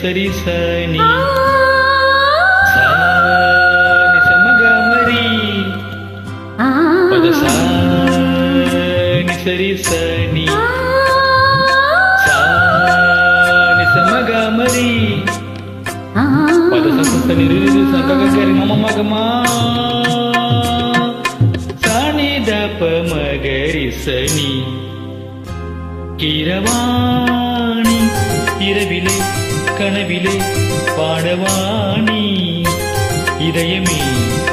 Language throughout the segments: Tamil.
சரி சனி சமகமரி. சாணி சரி சனி சாணி சமகமரி. பத சத்த நிரு சககரி மம மகமா. சாணி தப மகரி சனி கீரவாணி. இரவிலே கனவிலே பாடவாணி இதயமே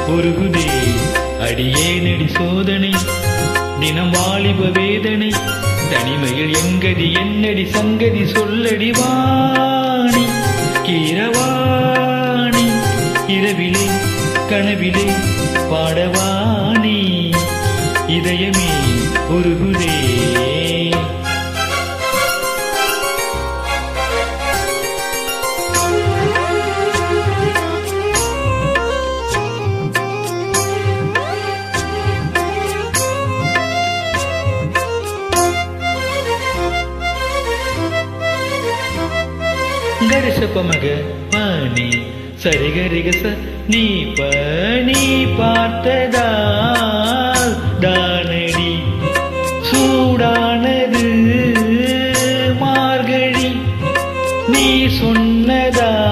உருகுதே அடியே நடி சோதனை தினம் வாலிப வேதனை தனிமையில் எங்கதி என்னடி சங்கதி சொல்லடி வாணி கீரவாணி. இரவிலே கனவிலே பாடவாணி இதயமே உருகுதே గరిసప మగ పని సరిగరిగస నీ పని பார்த்ததா தானடி சூடானது மார்கழி நீ சொன்னதால்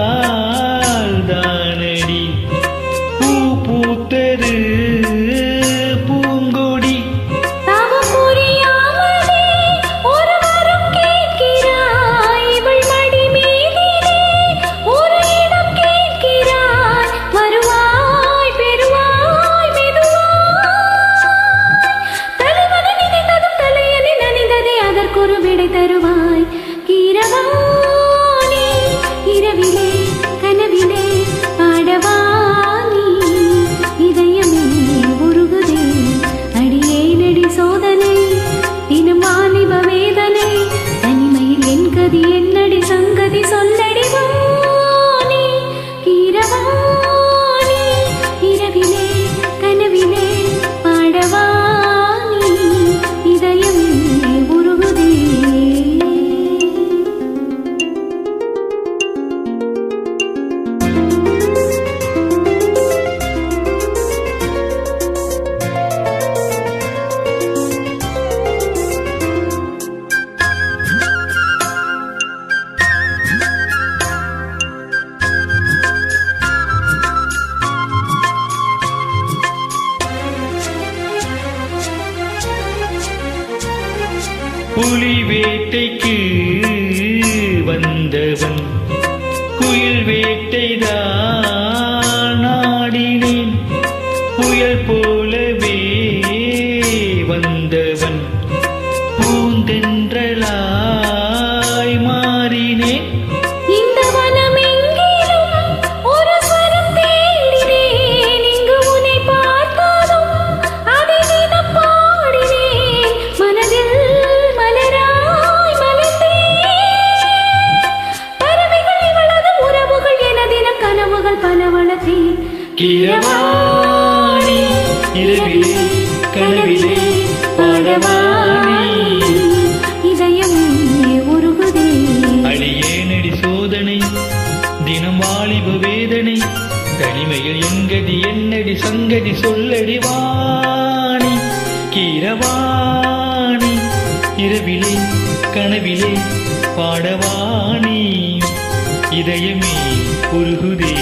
புலி வேட்டைக்கு வந்தவன். குயில் வேட்டைதான் நாடினேன் புயல் போல கிரவாணி இரவிலே கனவிலே பாடவாணி இதயம் உருகுதே. அடியேனடி சோதனை தினம் வாலிப வேதனை தனிமையில் எங்கதி என்னடி சங்கதி சொல்லடி வாணி. கீரவாணி இரவிலே கனவிலே பாடவாணி. இதயமே உருகுதே.